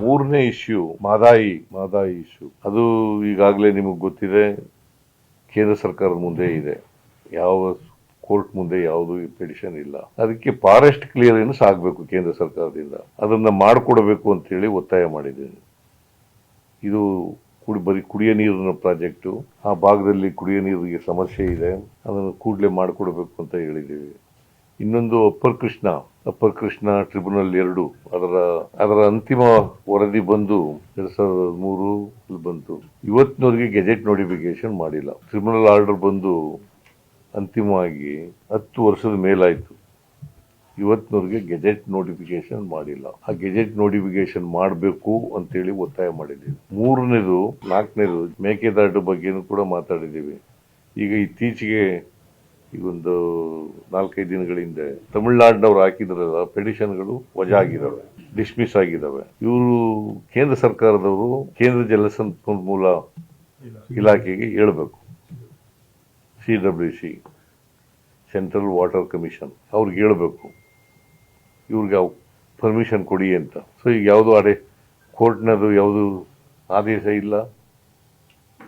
ಮೂರನೇ issue, Mahadayi Mahadayi issue. ಅದು ಈಗಾಗಲೇ ನಿಮಗೆ ಗೊತ್ತಿದೆ, ಕೇಂದ್ರ ಸರ್ಕಾರದ ಮುಂದೆ ಇದೆ. ಯಾವ ಕೋರ್ಟ್ ಮುಂದೆ ಯಾವುದು ಪೆಟಿಷನ್ ಇಲ್ಲ. ಅದಕ್ಕೆ ಫಾರೆಸ್ಟ್ ಕ್ಲಿಯರೆನ್ಸ್ ಆಗಬೇಕು ಕೇಂದ್ರ ಸರ್ಕಾರದಿಂದ. ಅದನ್ನು ಮಾಡಿಕೊಡಬೇಕು ಅಂತೇಳಿ ಒತ್ತಾಯ ಮಾಡಿದ್ದೀನಿ. ಇದು ಕುಡಿ, ಬರೀ ಕುಡಿಯ ನೀರಿನ ಪ್ರಾಜೆಕ್ಟು. ಆ ಭಾಗದಲ್ಲಿ ಕುಡಿಯ ನೀರಿಗೆ ಸಮಸ್ಯೆ ಇದೆ. ಅದನ್ನು ಕೂಡಲೇ ಮಾಡಿಕೊಡ್ಬೇಕು ಅಂತ ಹೇಳಿದ್ದೀವಿ. ಇನ್ನೊಂದು upper Krishna. Upper Krishna tribunal ಎರಡು. ಅದರ ಅದರ ಅಂತಿಮ ವರದಿ ಬಂದು ಎರಡ್ ಸಾವಿರದ ಮೂರು ಬಂತು. ಇವತ್ತಿನವರೆಗೆ ಗೆಜೆಟ್ ನೋಟಿಫಿಕೇಶನ್ ಮಾಡಿಲ್ಲ. ಟ್ರಿಬ್ಯುನಲ್ ಆರ್ಡರ್ ಬಂದು ಅಂತಿಮವಾಗಿ ಹತ್ತು ವರ್ಷದ ಮೇಲಾಯಿತು. ಇವತ್ತಿನವರೆಗೆ ಗೆಜೆಟ್ ನೋಟಿಫಿಕೇಶನ್ ಮಾಡಿಲ್ಲ. ಆ ಗೆಜೆಟ್ ನೋಟಿಫಿಕೇಶನ್ ಮಾಡಬೇಕು ಅಂತೇಳಿ ಒತ್ತಾಯ ಮಾಡಿದ್ದೀವಿ. ಮೂರನೇದು, ನಾಲ್ಕನೇದು ಮೇಕೆದಾಟು ಬಗ್ಗೆನೂ ಕೂಡ ಮಾತಾಡಿದ್ದೀವಿ. ಈಗ ಇತ್ತೀಚೆಗೆ ಈಗ ಒಂದು ನಾಲ್ಕೈದು ದಿನಗಳ ಹಿಂದೆ ತಮಿಳ್ನಾಡಿನವ್ರು ಹಾಕಿದ್ರಲ್ಲ ಪೆಟಿಷನ್ಗಳು ವಜಾ ಆಗಿದ್ದಾವೆ ಡಿಸ್ಮಿಸ್ ಆಗಿದ್ದಾವೆ ಇವರು ಕೇಂದ್ರ ಸರ್ಕಾರದವರು ಕೇಂದ್ರ ಜಲಸಂಪನ್ಮೂಲ ಇಲಾಖೆಗೆ ಹೇಳಬೇಕು. C W C, central water commission ಅವ್ರಿಗೆ ಹೇಳಬೇಕು. ಇವ್ರಿಗೆ ಪರ್ಮಿಷನ್ ಕೊಡಿ ಅಂತ. ಸೊ, ಈಗ ಯಾವುದು ಅಡೆ ಕೋರ್ಟ್ನದು ಯಾವುದು ಆದೇಶ ಇಲ್ಲ.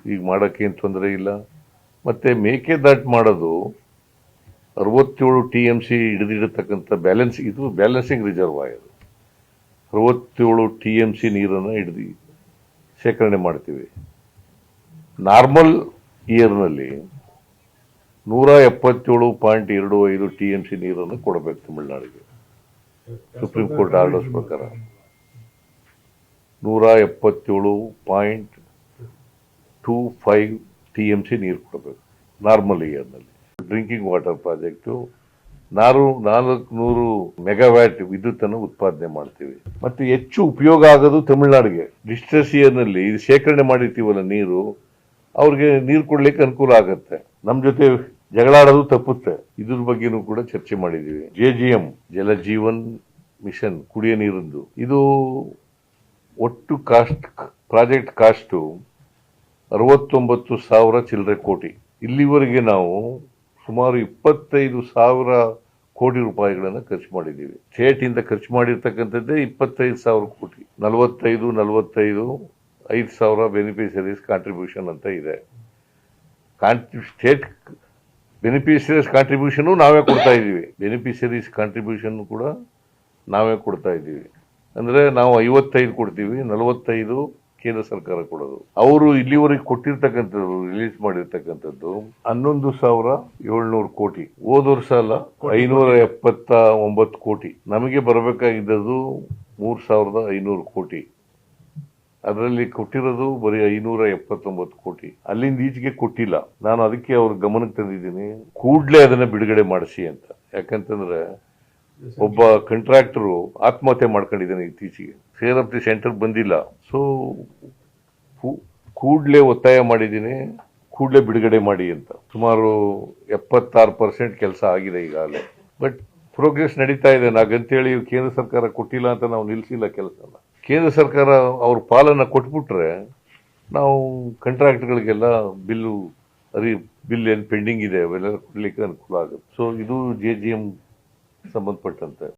ಈಗ ಮಾಡೋಕ್ಕೇನು ತೊಂದರೆ ಇಲ್ಲ. ಮತ್ತೆ ಮೇಕೆದಾಟು ಮಾಡೋದು ಅರವತ್ತೇಳು ಟಿ ಎಂ ಸಿ ಹಿಡಿದಿಡತಕ್ಕಂಥ ಬ್ಯಾಲೆನ್ಸ್, ಇದು ಬ್ಯಾಲೆನ್ಸಿಂಗ್ ರಿಸರ್ವಾಯರ್ ಅರವತ್ತೇಳು ಟಿ ಎಂ ಸಿ ನೀರನ್ನು ಹಿಡಿದು ಶೇಖರಣೆ ಮಾಡ್ತೀವಿ. ನಾರ್ಮಲ್ ಇಯರ್ನಲ್ಲಿ ನೂರ ಎಪ್ಪತ್ತೇಳು ಪಾಯಿಂಟ್ ಎರಡು ಐದು ಟಿ ಎಂ ಸಿ ನೀರನ್ನು ಕೊಡಬೇಕು ತಮಿಳುನಾಡಿಗೆ. ಸುಪ್ರೀಂ ಕೋರ್ಟ್ ಆರ್ಡರ್ಸ್ ಪ್ರಕಾರ. ನೂರ ಎಪ್ಪತ್ತೇಳು point two five T M C ನೀರು ಕೊಡಬೇಕು ನಾರ್ಮಲ್ ಇಯರ್ನಲ್ಲಿ. ಡ್ರಿಂಕಿಂಗ್ ವಾಟರ್ ಪ್ರಾಜೆಕ್ಟು ನಾರು ನಾಲ್ಕು ನೂರು ಮೆಗಾವ್ಯಾಟ್ ವಿದ್ಯುತ್ತನ್ನು ಉತ್ಪಾದನೆ ಮಾಡ್ತೀವಿ. ಮತ್ತು ಹೆಚ್ಚು ಉಪಯೋಗ ಆಗೋದು ತಮಿಳುನಾಡಿಗೆ. ಡಿಸ್ಟ್ರೆಸ್ ಇಯರ್ನಲ್ಲಿ ಇದು ಶೇಖರಣೆ ಮಾಡಿರ್ತೀವಲ್ಲ ನೀರು, ಅವ್ರಿಗೆ ನೀರು ಕೊಡ್ಲಿಕ್ಕೆ ಅನುಕೂಲ ಆಗುತ್ತೆ. ನಮ್ಮ ಜೊತೆ ಜಗಳಾಡೋದು ತಪ್ಪುತ್ತೆ. ಇದ್ರ ಬಗ್ಗೆನೂ ಕೂಡ ಚರ್ಚೆ ಮಾಡಿದ್ದೀವಿ ಜೆ ಜಿ ಎಂ, ಜಲ ಜೀವನ್ ಮಿಷನ್, ಕುಡಿಯ ನೀರಿಂದು. ಇದು ಒಟ್ಟು ಕಾಸ್ಟ್, ಪ್ರಾಜೆಕ್ಟ್ ಕಾಸ್ಟು ಅರವತ್ತೊಂಬತ್ತು ಸಾವಿರ ಚಿಲ್ಲರೆ ಕೋಟಿ. ಇಲ್ಲಿವರೆಗೆ ನಾವು ಸುಮಾರು ಇಪ್ಪತ್ತೈದು ಸಾವಿರ ಕೋಟಿ ರೂಪಾಯಿಗಳನ್ನು ಖರ್ಚು ಮಾಡಿದ್ದೀವಿ. ಸ್ಟೇಟಿಂದ ಖರ್ಚು ಮಾಡಿರ್ತಕ್ಕಂಥದ್ದೇ ಇಪ್ಪತ್ತೈದು ಸಾವಿರ ಕೋಟಿ. ನಲವತ್ತೈದು ನಲವತ್ತೈದು, ಐದು ಸಾವಿರ ಬೆನಿಫಿಷರೀಸ್ ಕಾಂಟ್ರಿಬ್ಯೂಷನ್ ಅಂತ ಇದೆ. ಸ್ಟೇಟ್ ಬೆನಿಫಿಷರೀಸ್ ಕಾಂಟ್ರಿಬ್ಯೂಷನು ನಾವೇ ಕೊಡ್ತಾ ಇದ್ದೀವಿ. ಬೆನಿಫಿಷರೀಸ್ ಕಾಂಟ್ರಿಬ್ಯೂಷನ್ ಕೂಡ ನಾವೇ ಕೊಡ್ತಾ ಇದ್ದೀವಿ. ಅಂದರೆ ನಾವು ಐವತ್ತೈದು ಕೊಡ್ತೀವಿ. ನಲವತ್ತೈದು ಕೇಂದ್ರ ಸರ್ಕಾರ ಕೊಡೋದು. ಅವರು ಇಲ್ಲಿವರೆಗೆ ಕೊಟ್ಟಿರ್ತಕ್ಕಂಥದ್ದು ರಿಲೀಸ್ ಮಾಡಿರ್ತಕ್ಕಂಥದ್ದು ಹನ್ನೊಂದು ಸಾವಿರ ಏಳ್ನೂರು ಕೋಟಿ. ಹೋದ ವರ್ಷ ಅಲ್ಲ ಐನೂರ ಎಪ್ಪತ್ತ ಒಂಬತ್ತು ಕೋಟಿ. ನಮಗೆ ಬರಬೇಕಾಗಿದ್ದದ್ದು ಮೂರು ಸಾವಿರದ ಐನೂರು ಕೋಟಿ. ಅದರಲ್ಲಿ ಕೊಟ್ಟಿರೋದು ಬರೀ ಐನೂರ ಎಪ್ಪತ್ತೊಂಬತ್ತು ಕೋಟಿ. ಅಲ್ಲಿಂದ ಈಚೆಗೆ ಕೊಟ್ಟಿಲ್ಲ. ನಾನು ಅದಕ್ಕೆ ಅವ್ರ ಗಮನಕ್ಕೆ ತಂದಿದ್ದೀನಿ. ಕೂಡಲೇ ಅದನ್ನ ಬಿಡುಗಡೆ ಮಾಡಿಸಿ ಅಂತ. ಯಾಕಂತಂದ್ರೆ ಒಬ್ಬ ಕಂಟ್ರಾಕ್ಟರು ಆತ್ಮಹತ್ಯೆ ಮಾಡ್ಕೊಂಡಿದ್ದಾನೆ ಇತ್ತೀಚೆಗೆ. ಫೇರ್ ಆಫ್ ದಿ ಸೆಂಟರ್ ಬಂದಿಲ್ಲ ಸೊ ಕೂಡಲೇ ಒತ್ತಾಯ ಮಾಡಿದ್ದೀನಿ. ಕೂಡಲೇ ಬಿಡುಗಡೆ ಮಾಡಿ ಅಂತ. ಸುಮಾರು ಎಪ್ಪತ್ತಾರು ಪರ್ಸೆಂಟ್ ಕೆಲಸ ಆಗಿದೆ ಈಗಾಗಲೇ. ಬಟ್ ಪ್ರೋಗ್ರೆಸ್ ನಡೀತಾ ಇದೆ. ನಾಗಂತೇಳಿ ಕೇಂದ್ರ ಸರ್ಕಾರ ಕೊಟ್ಟಿಲ್ಲ ಅಂತ ನಾವು ನಿಲ್ಲಿಸಿಲ್ಲ ಕೆಲಸನ. ಕೇಂದ್ರ ಸರ್ಕಾರ ಅವ್ರ ಪಾಲನ್ನು ಕೊಟ್ಬಿಟ್ರೆ ನಾವು ಕಾಂಟ್ರಾಕ್ಟ್ಗಳಿಗೆಲ್ಲ ಬಿಲ್ಲು, ಅರಿ, ಬಿಲ್ ಏನು ಪೆಂಡಿಂಗ್ ಇದೆ ಅವೆಲ್ಲ ಕೊಡಲಿಕ್ಕೆ ಅನುಕೂಲ ಆಗುತ್ತೆ. ಸೊ ಇದು ಜೆ ಜಿ ಎಂ ಸಂಬಂಧಪಟ್ಟಂತೆ.